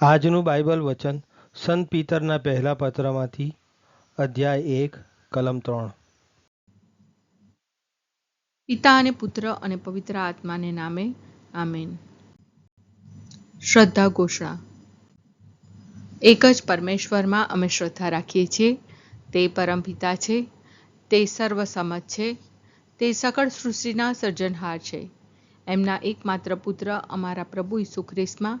આજનું બાઇબલ વચન સંત પીતરના પહેલા પત્રમાંથી અધ્યાય એક, કલમ ત્રણ. પિતા અને પુત્ર અને પવિત્ર આત્માને નામે, આમેન. શ્રદ્ધા ઘોષણા. એક જ પરમેશ્વરમાં અમે શ્રદ્ધા રાખીએ છીએ. તે પરમ પિતા છે. તે સર્વસમજ છે. તે સકળ સૃષ્ટિના સર્જનહાર છે. એમના એકમાત્ર પુત્ર અમારા પ્રભુ ઈસુ ખ્રિસ્તમાં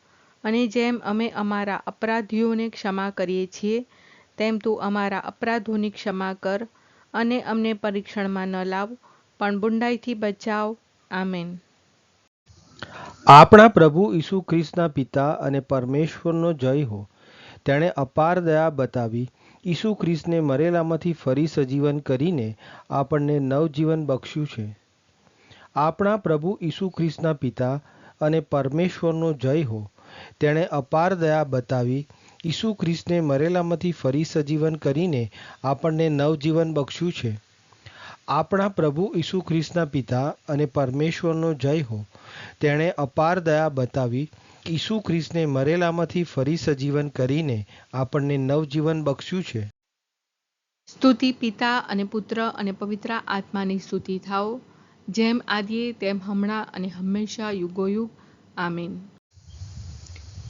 અને જેમ અમે અમારા અપરાધીઓને ક્ષમા કરીએ છીએ, તેમ તું અમારા અપરાધોની ક્ષમા કર અને અમને પરીક્ષણમાં ન લાવ, પણ બુંડાઈથી બચાવ. આમેન. આપણા પ્રભુ ઈસુ ખ્રિસ્તના પિતા અને પરમેશ્વરનો જય હો. તેણે અપાર દયા બતાવી, ઈસુ ખ્રિસ્તને મરેલામાંથી ફરી સજીવન કરીને આપણને નવજીવન બક્ષ્યું છે. આપણા પ્રભુ ઈસુ ખ્રિસ્તના પિતા અને પરમેશ્વરનો જય હો. તેણે અપાર દયા બતાવી ઈસુ ખ્રિસ્તને મરેલામાંથી ફરી સજીવન કરીને આપણને નવજીવન બક્ષ્યું છે. આપણા પ્રભુ ઈસુ ખ્રિસ્તના પિતા અને પરમેશ્વરનો જય હો. તેણે અપાર દયા બતાવી ઈસુ ખ્રિસ્તને મરેલામાંથી ફરી સજીવન કરીને આપણને નવજીવન બક્ષ્યું છે. સ્તુતિ પિતા અને પુત્ર અને પવિત્ર આત્માની સ્તુતિ થાઓ. જેમ આદિએ, તેમ હમણાં અને હંમેશા યુગોયુગ. આમીન.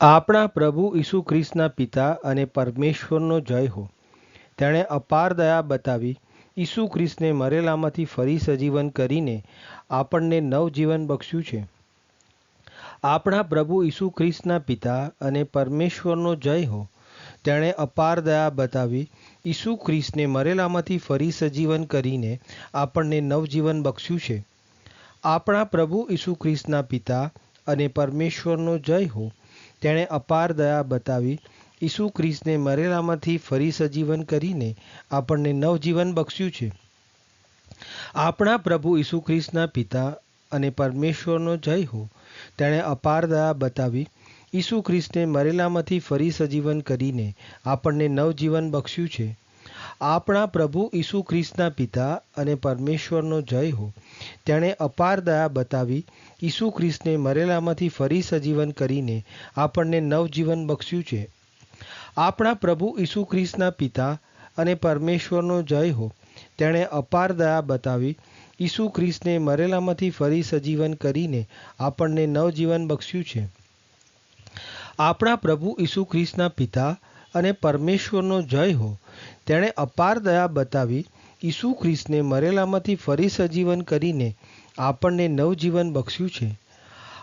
આપણા પ્રભુ ઈસુ ખ્રિસ્તના પિતા અને પરમેશ્વરનો જય હો. તેણે અપાર દયા બતાવી, ઈસુ ખ્રિસ્તને મરેલામાંથી ફરી સજીવન કરીને આપણને નવજીવન બક્ષ્યું છે. આપણા પ્રભુ ઈસુ ખ્રિસ્તના પિતા અને પરમેશ્વરનો જય હો. તેણે અપાર દયા બતાવી, ઈસુ ખ્રિસ્તને મરેલામાંથી ફરી સજીવન કરીને આપણને નવજીવન બક્ષ્યું છે. આપણા પ્રભુ ઈસુ ખ્રિસ્તના પિતા અને પરમેશ્વરનો જય હો. તેણે અપાર દયા બતાવી. ઈસુ ખ્રિસ્તને મરેલામાંથી ફરી સજીવન કરીને આપણને નવજીવન બક્ષ્યું છે. આપણા પ્રભુ ઈસુ ખ્રિસ્તના પિતા અને પરમેશ્વરનો જય હો. તેણે અપાર દયા બતાવી. ઈસુ ખ્રિસ્તને મરેલામાંથી ફરી સજીવન કરીને આપણને નવજીવન બક્ષ્યું છે. આપણા પ્રભુ ઈસુ ખ્રિસ્તના પિતા અને પરમેશ્વરનો જય હો. તેણે અપાર દયા બતાવી, ઈસુ ખ્રિસ્તને મરેલામાંથી ફરી સજીવન કરીને આપણને નવજીવન બક્ષ્યું છે. આપણા પ્રભુ ઈસુ ખ્રિસ્તના પિતા અને પરમેશ્વરનો જય હો. તેણે અપાર દયા બતાવી, ઈસુ ખ્રિસ્તને મરેલામાંથી ફરી સજીવન કરીને આપણને નવજીવન બક્ષ્યું છે. આપણા પ્રભુ ઈસુ ખ્રિસ્તના પિતા અને પરમેશ્વરનો જય હો. તેણે અપાર દયા બતાવી, ઈસુ ખ્રિસ્તને મરેલામાંથી ફરી સજીવન કરીને આપણને નવજીવન બક્ષ્યું છે.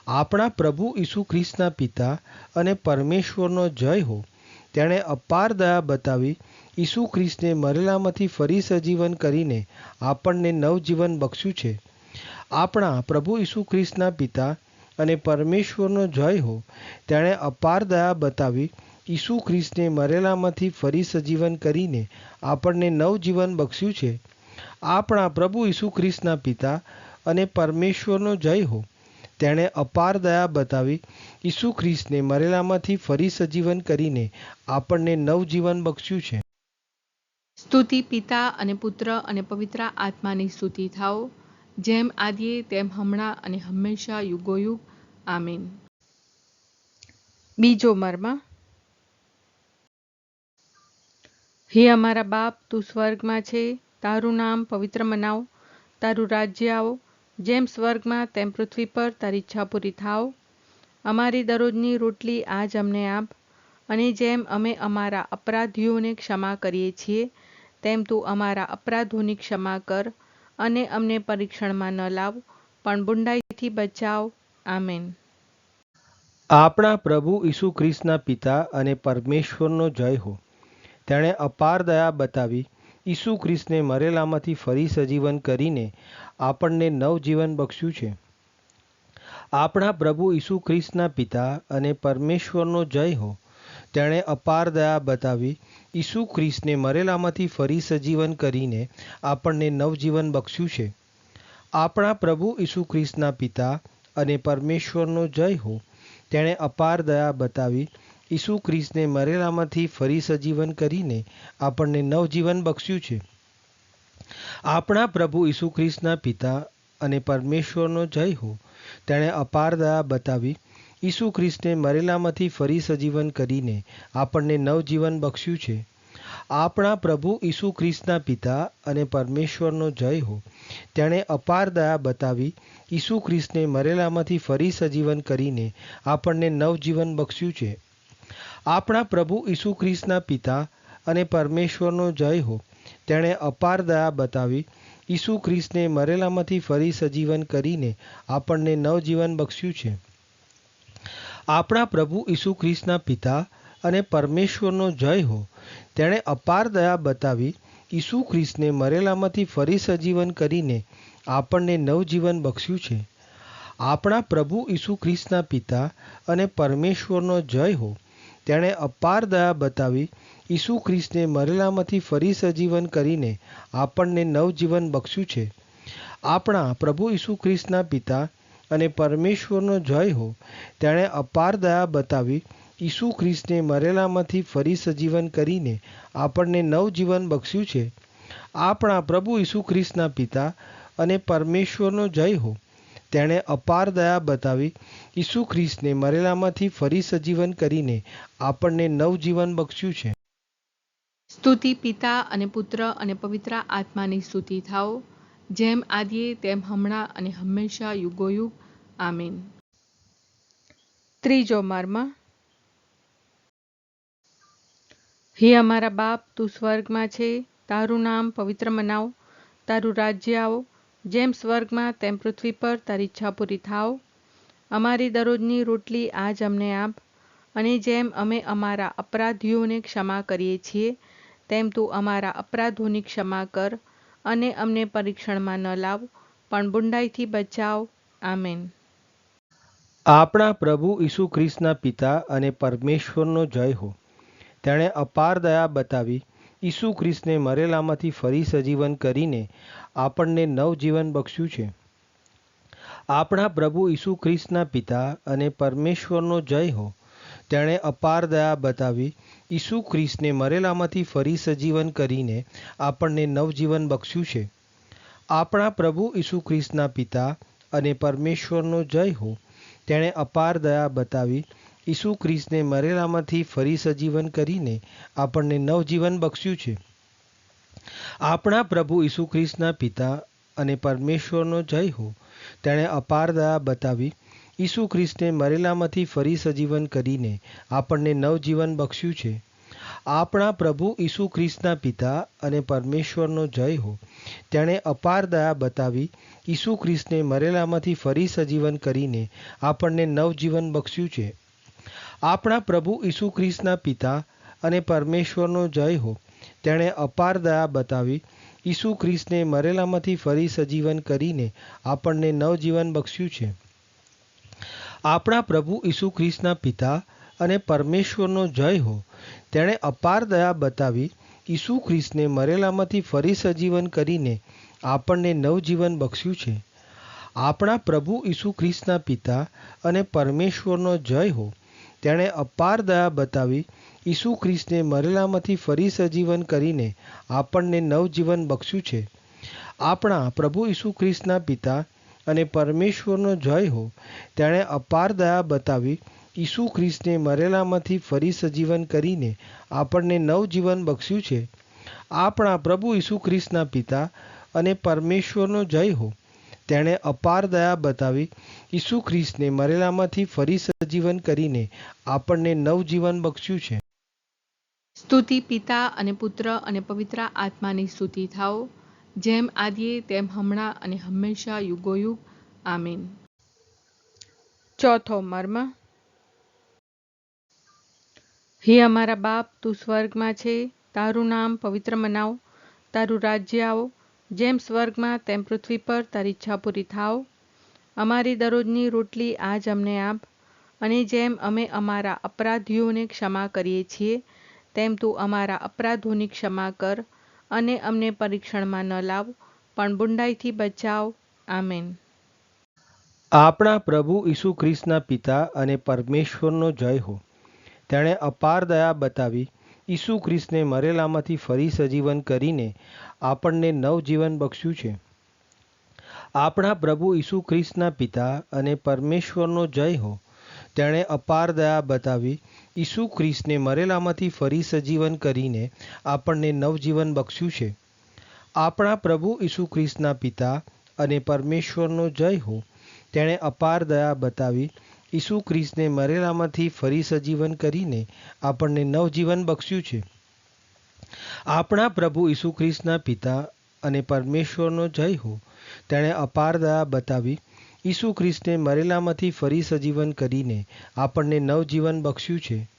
આપણા પ્રભુ ઈસુ ખ્રિસ્તના પિતા અને પરમેશ્વરનો જય હો. તેણે અપાર દયા બતાવી, ઈસુ ખ્રિસ્તને મરેલામાંથી ફરી સજીવન કરીને આપણને નવજીવન બક્ષ્યું છે. આપણા પ્રભુ ઈસુ ખ્રિસ્તના પિતા અને પરમેશ્વરનો જય હો. તેણે અપાર દયા બતાવી ઈસુ ખ્રિસ્તે મરેલામાંથી ફરી સજીવન કરીને આપણને નવજીવન બક્ષ્યું છે. આપણા પ્રભુ ઈસુ ખ્રિસ્તના પિતા અને પરમેશ્વરનો જય હો. તેણે અપાર દયા બતાવી ઈસુ ખ્રિસ્તને મરેલામાંથી ફરી સજીવન કરીને આપણને નવજીવન બક્ષ્યું છે. સ્તુતિ પિતા અને પુત્ર અને પવિત્ર આત્માની સ્તુતિ થાઓ. જેમ આદિએ, તેમ હમણાં અને હંમેશા યુગોયુગ. આમીન. બીજો મર્મ. હે અમારા બાપ, તું સ્વર્ગમાં છે, તારું નામ પવિત્ર મનાવ, તારું રાજ્ય આવો, જેમ સ્વર્ગમાં તેમ પૃથ્વી પર તારી ઈચ્છા પૂરી થાવ. અમારી દરરોજની રોટલી આજ અમને આપ, અને જેમ અમે અમારા અપરાધીઓને ક્ષમા કરીએ છીએ, તેમ તું અમારા અપરાધોની ક્ષમા કર, અને અમને પરીક્ષણમાં ન લાવ, પણ બુંડાઈથી બચાવ. આમેન. આપણા પ્રભુ ઈસુ ખ્રિસ્તના પિતા અને પરમેશ્વરનો જય હો. તેણે અપાર દયા બતાવી. ઈસુ ખ્રિસ્તને મરેલામાંથી ફરી સજીવન કરીને આપણને નવજીવન બક્ષ્યું છે. આપણા પ્રભુ ઈસુ ખ્રિસ્તના પિતા અને પરમેશ્વરનો જય હો. તેણે અપાર દયા બતાવી. ઈસુ ખ્રિસ્તને મરેલામાંથી ફરી સજીવન કરીને આપણને નવજીવન બક્ષ્યું છે. આપણા પ્રભુ ઈસુ ખ્રિસ્તના પિતા અને પરમેશ્વરનો જય હો. તેણે અપાર દયા બતાવી. ઈસુ ખ્રિસ્તને મરેલામાંથી ફરી સજીવન કરીને આપણને નવજીવન બક્ષ્યું છે. આપણા પ્રભુ ઈસુ ખ્રિસ્તના પિતા અને પરમેશ્વરનો જય હો. તેણે અપાર દયા બતાવી ઈસુ ખ્રિસ્તને મરેલામાંથી ફરી સજીવન કરીને આપણને નવજીવન બક્ષ્યું છે. આપણા પ્રભુ ઈસુ ખ્રિસ્તના પિતા અને પરમેશ્વરનો જય હો. તેણે અપાર દયા બતાવી ઈસુ ખ્રિસ્તને મરેલામાંથી ફરી સજીવન કરીને આપણને નવજીવન બક્ષ્યું છે. આપણા પ્રભુ ઈસુ ખ્રિસ્તના પિતા અને પરમેશ્વરનો જય હો. તેણે અપાર દયા બતાવી, ઈસુ ખ્રિસ્તને મરેલામાંથી ફરી સજીવન કરીને આપણને નવજીવન બક્ષ્યું છે. આપણા પ્રભુ ઈસુ ખ્રિસ્તના પિતા અને પરમેશ્વરનો જય હો. તેણે અપાર દયા બતાવી, ઈસુ ખ્રિસ્તને મરેલામાંથી ફરી સજીવન કરીને આપણને નવજીવન બક્ષ્યું છે. આપણા પ્રભુ ઈસુ ખ્રિસ્તના પિતા અને પરમેશ્વરનો જય હો. તેણે અપાર દયા બતાવી ઈસુ ખ્રિસ્તને મરેલામાંથી ફરી સજીવન કરીને આપણને નવજીવન બક્ષ્યું છે. આપણા પ્રભુ ઈસુ ખ્રિસ્તના પિતા અને પરમેશ્વરનો જય હો. તેણે અપાર દયા બતાવી ઈસુ ખ્રિસ્તને મરેલામાંથી ફરી સજીવન કરીને આપણને નવજીવન બક્ષ્યું છે. આપણા પ્રભુ ઈસુ ખ્રિસ્તના પિતા અને પરમેશ્વરનો જય હો. તેણે અપાર દયા બતાવી ઈસુ ખ્રિસ્તને મરેલામાંથી ફરી સજીવન કરીને આપણને નવજીવન બક્ષ્યું છે. સ્તુતિ પિતા અને પુત્ર અને પવિત્ર આત્માની સ્તુતિ થાઓ, જેમ આદિએ તેમ હમણાં અને હંમેશા યુગોયુગ. આમીન. ત્રીજો મર્મ. હે અમારા બાપ, તું સ્વર્ગમાં છે, તારું નામ પવિત્ર મનાવ, તારું રાજ્ય આવો જેમ સ્વર્ગમાં તેમ પૃથ્વી પર તારી ઈચ્છા પૂરી થાવ અમારી દરરોજની રોટલી આજ અમને આપ. અને જેમ અમે અમારા અપરાધીઓને ક્ષમા કરીએ છીએ, તેમ તું અમારા અપરાધોની ક્ષમા કર અને અમને પરીક્ષણમાં ન લાવ, પણ બુંડાઈથી બચાવ. આમેન. આપણા પ્રભુ ઈસુ ખ્રિસ્તના પિતા અને પરમેશ્વરનો જય હો. તેણે અપાર દયા બતાવી ઈસુ ખ્રિસ્તને મરેલામાંથી ફરી સજીવન કરીને આપણને નવજીવન બક્ષ્યું છે. આપણા પ્રભુ ઈસુ ખ્રિસ્તના પિતા અને પરમેશ્વરનો જય હો. તેણે અપાર દયા બતાવી ઈસુ ખ્રિસ્તને મરેલામાંથી ફરી સજીવન કરીને આપણને નવજીવન બક્ષ્યું છે. આપણા પ્રભુ ઈસુ ખ્રિસ્તના પિતા અને પરમેશ્વરનો જય હો. તેણે અપાર દયા બતાવી ઈસુ ખ્રિસ્તને મરેલામાંથી ફરી સજીવન કરીને આપણને નવજીવન બક્ષ્યું છે. આપણા પ્રભુ ઈસુ ખ્રિસ્તના પિતા અને પરમેશ્વરનો જય હો, તેણે અપાર દયા બતાવી ઈસુ ખ્રિસ્તને મરેલામાંથી ફરી સજીવન કરીને આપણને નવજીવન બક્ષ્યું છે. આપણા પ્રભુ ઈસુ ખ્રિસ્તના પિતા અને પરમેશ્વરનો જય હો, તેણે અપાર દયા બતાવી ઈસુ ખ્રિસ્તને મરેલામાંથી ફરી સજીવન કરીને આપણને નવજીવન બક્ષ્યું છે. આપણા પ્રભુ ઈસુ ખ્રિસ્તના પિતા અને પરમેશ્વરનો જય હો. તેણે અપાર દયા બતાવી, ઈસુ ખ્રિસ્તને મરેલામાંથી ફરી સજીવન કરીને આપણને નવજીવન બક્ષ્યું છે. આપણા પ્રભુ ઈસુ ખ્રિસ્તના પિતા અને પરમેશ્વરનો જય હો. તેણે અપાર દયા બતાવી, ઈસુ ખ્રિસ્તને મરેલામાંથી ફરી સજીવન કરીને આપણને નવજીવન બક્ષ્યું છે. આપણા પ્રભુ ઈસુ ખ્રિસ્તના પિતા અને પરમેશ્વરનો જય હો. તેણે અપાર દયા બતાવી ઈસુ ખ્રિસ્તને મરેલામાંથી ફરી સજીવન કરીને આપણને નવજીવન બક્ષ્યું છે. આપણા પ્રભુ ઈસુ ખ્રિસ્તના પિતા અને પરમેશ્વરનો જય હો, તેણે અપાર દયા બતાવી ઈસુ ખ્રિસ્તને મરેલામાંથી ફરી સજીવન કરીને આપણને નવજીવન બક્ષ્યું છે. આપણા પ્રભુ ઈસુ ખ્રિસ્તના પિતા અને પરમેશ્વરનો જય હો તેણે અપાર દયા બતાવી. ઈસુ ખ્રિસ્તને મરેલામાંથી ફરી સજીવન કરીને આપણને નવજીવન બક્ષ્યું છે. સ્તુતિ પિતા અને પુત્ર અને પવિત્ર આત્માની સ્તુતિ થાઓ. જેમ આદિએ, તેમ હમણાં અને હંમેશા યુગોયુગ. આમીન. ચોથો મર્મ. હે અમારા બાપ, તું સ્વર્ગમાં છે. તારું નામ પવિત્ર મનાવ. તારું રાજ્ય આવો. જેમ સ્વર્ગમાં તેમ પૃથ્વી પર તારી ઈચ્છા પૂરી થાવ અમારી દરરોજની રોટલી આજ અમને આપ. અને જેમ અમે અમારા અપરાધીઓને ક્ષમા કરીએ છીએ, તેમ તું અમારા અપરાધોની ક્ષમા કર અને અમને પરીક્ષણમાં ન લાવ, પણ બુંડાઈથી બચાવ. આમેન. આપણા પ્રભુ ઈસુ ખ્રિસ્તના પિતા અને પરમેશ્વરનો જય હો. તેણે અપાર દયા બતાવી ઈસુ ખ્રિસ્તને મરેલામાંથી ફરી સજીવન કરીને આપણને નવજીવન બક્ષ્યું છે. આપણા પ્રભુ ઈસુ ખ્રિસ્તના પિતા અને પરમેશ્વરનો જય હો. તેણે અપાર દયા બતાવી ઈસુ ખ્રિસ્તને મરેલામાંથી ફરી સજીવન કરીને આપણને નવજીવન બક્ષ્યું છે. આપણા પ્રભુ ઈસુ ખ્રિસ્તના પિતા અને પરમેશ્વરનો જય હો. તેણે અપાર દયા બતાવી ઈસુ ખ્રિસ્તને મરેલામાંથી ફરી સજીવન કરીને આપણને નવજીવન બક્ષ્યું છે. આપણા પ્રભુ ઈસુ ખ્રિસ્તના પિતા અને પરમેશ્વરનો જય હો. તેણે અપાર દયા બતાવી, ઈસુ ખ્રિસ્તને મરેલામાંથી ફરી સજીવન કરીને આપણને નવજીવન બક્ષ્યું છે.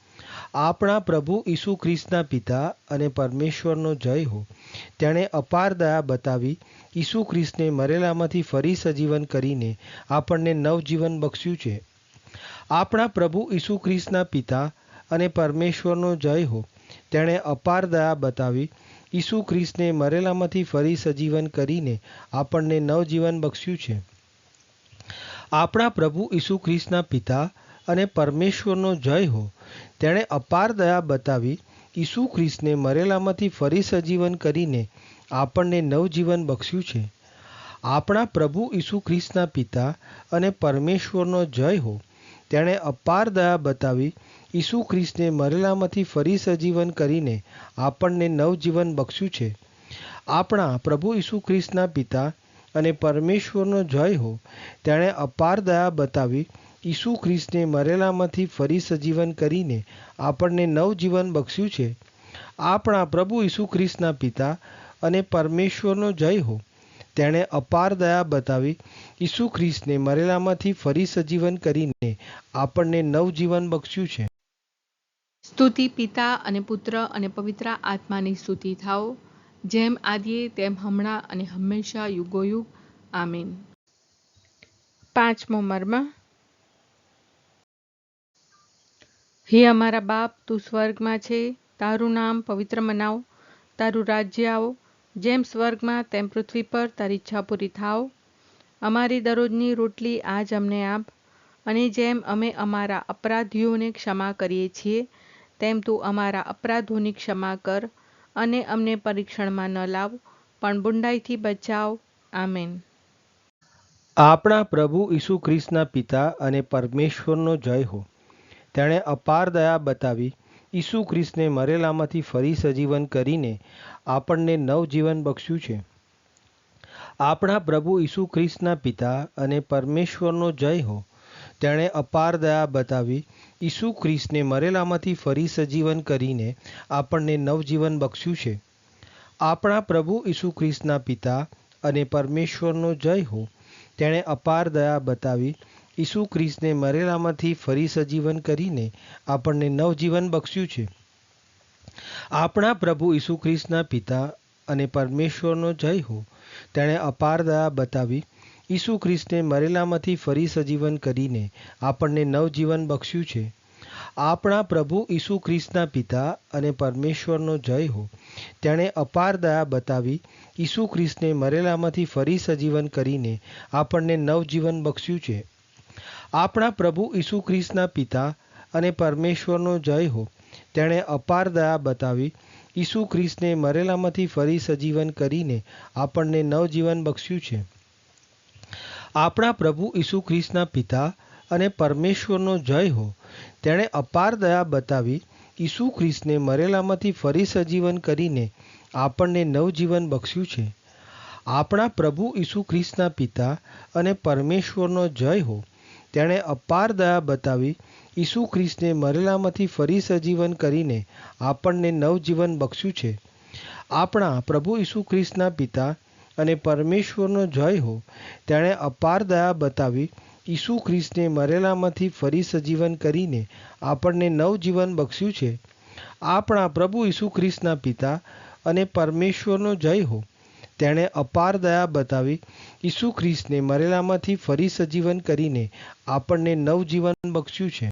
આપણા પ્રભુ ઈસુ ખ્રિસ્તના પિતા અને પરમેશ્વરનો જય હો. તેણે અપાર દયા બતાવી, ઈસુ ખ્રિસ્તને મરેલામાંથી ફરી સજીવન કરીને આપણને નવજીવન બક્ષ્યું છે. આપણા પ્રભુ ઈસુ ખ્રિસ્તના પિતા અને પરમેશ્વરનો જય હો. તેણે અપાર દયા બતાવી. ઈસુ ખ્રિસ્તને મરેલામાંથી ફરી સજીવન કરીને આપણને નવજીવન બક્ષ્યું છે. આપણા પ્રભુ ઈસુ ખ્રિસ્તના પિતા અને પરમેશ્વરનો જય હો. તેણે અપાર દયા બતાવી. ઈસુ ખ્રિસ્તને મરેલામાંથી ફરી સજીવન કરીને આપણને નવજીવન બક્ષ્યું છે. આપણા પ્રભુ ઈસુ ખ્રિસ્તના પિતા અને પરમેશ્વરનો જય હો. તેણે અપાર દયા બતાવી. ઈસુ ખ્રિસ્તને મરેલામાંથી ફરી સજીવન કરીને આપણને નવજીવન બક્ષ્યું છે. આપણા પ્રભુ ઈસુ ખ્રિસ્તના પિતા અને પરમેશ્વરનો જય હો. તેણે અપાર દયા બતાવી. ઈસુ ખ્રિસ્તને મરેલામાંથી ફરી સજીવન કરીને આપણને નવજીવન બક્ષ્યું છે. આપણા પ્રભુ ઈસુ ખ્રિસ્તના પિતા અને પરમેશ્વરનો જય હો. તેણે અપાર દયા બતાવી ઈસુ ખ્રિસ્તને મરેલામાંથી ફરી સજીવન કરીને આપણને નવજીવન બક્ષ્યું છે. સ્તુતિ પિતા અને પુત્ર અને પવિત્ર આત્માની સ્તુતિ થાઓ, જેમ આદિએ તેમ હમણાં અને હંમેશા યુગોયુગ. આમીન. પાંચમો મર્મ. હે અમારા બાપ, તું સ્વર્ગમાં છે, તારું નામ પવિત્ર મનાવ, તારું રાજ્ય આવો જેમ સ્વર્ગમાં તેમ પૃથ્વી પર તારી ઈચ્છા પૂરી થાવ અમારી દરરોજની રોટલી આજ અમને આપ. અને જેમ અમે અમારા અપરાધીઓને ક્ષમા કરીએ છીએ, તેમ તું અમારા અપરાધોની ક્ષમા કર અને અમને પરીક્ષણમાં ન લાવ, પણ બુંડાઈથી બચાવ. આમેન. આપણા પ્રભુ ઈસુ ખ્રિસ્તના પિતા અને પરમેશ્વરનો જય હો. તેણે અપાર દયા બતાવી. ઈસુ ખ્રિસ્તને મરેલામાંથી ફરી સજીવન કરીને આપણને નવજીવન બક્ષ્યું છે. આપણા પ્રભુ ઈસુ ખ્રિસ્તના પિતા અને પરમેશ્વરનો જય હો. તેણે અપાર દયા બતાવી ઈસુ ખ્રિસ્તને મરેલામાંથી ફરી સજીવન કરીને આપણને નવજીવન બક્ષ્યું છે. આપણા પ્રભુ ઈસુ ખ્રિસ્તના પિતા અને પરમેશ્વરનો જય હો. તેણે અપાર દયા બતાવી ઈસુ ખ્રિસ્તને મરેલામાંથી ફરી સજીવન કરીને આપણને નવજીવન બક્ષ્યું છે. આપણા પ્રભુ ઈસુ ખ્રિસ્તના પિતા અને પરમેશ્વરનો જય હો. તેણે અપાર દયા બતાવી ઈસુ ખ્રિસ્તે મરેલામાંથી ફરી સજીવન કરીને આપણને નવજીવન બક્ષ્યું છે. આપણા પ્રભુ ઈસુ ખ્રિસ્તના પિતા અને પરમેશ્વરનો જય હો. તેણે અપાર દયા બતાવી ઈસુ ખ્રિસ્તને મરેલામાંથી ફરી સજીવન કરીને આપણને નવજીવન બક્ષ્યું છે. આપણા પ્રભુ ઈસુ ખ્રિસ્તના પિતા અને પરમેશ્વરનો જય હો. તેણે અપાર દયા બતાવી. ઈસુ ખ્રિસ્તને મરેલામાંથી ફરી સજીવન કરીને આપણને નવજીવન બક્ષ્યું છે. આપણા પ્રભુ ઈસુ ખ્રિસ્તના પિતા અને પરમેશ્વરનો જય હો. તેણે અપાર દયા બતાવી. ઈસુ ખ્રિસ્તને મરેલામાંથી ફરી સજીવન કરીને આપણને નવજીવન બક્ષ્યું છે. આપણા પ્રભુ ઈસુ ખ્રિસ્તના પિતા અને પરમેશ્વરનો જય હો. તેણે અપાર દયા બતાવી. ઈસુ ખ્રિસ્તે મરેલામાંથી ફરી સજીવન કરીને આપણને નવજીવન બક્ષ્યું છે. આપણા પ્રભુ ઈસુ ખ્રિસ્તના પિતા અને પરમેશ્વરનો જય હો, તેણે અપાર દયા બતાવી ઈસુ ખ્રિસ્તને મરેલામાંથી ફરી સજીવન કરીને આપણને નવજીવન બક્ષ્યું છે. આપણા પ્રભુ ઈસુ ખ્રિસ્તના પિતા અને પરમેશ્વરનો જય હો, તેણે અપાર દયા બતાવી ઈસુ ખ્રિસ્તને મરેલામાંથી ફરી સજીવન કરીને આપણને નવજીવન બક્ષ્યું છે.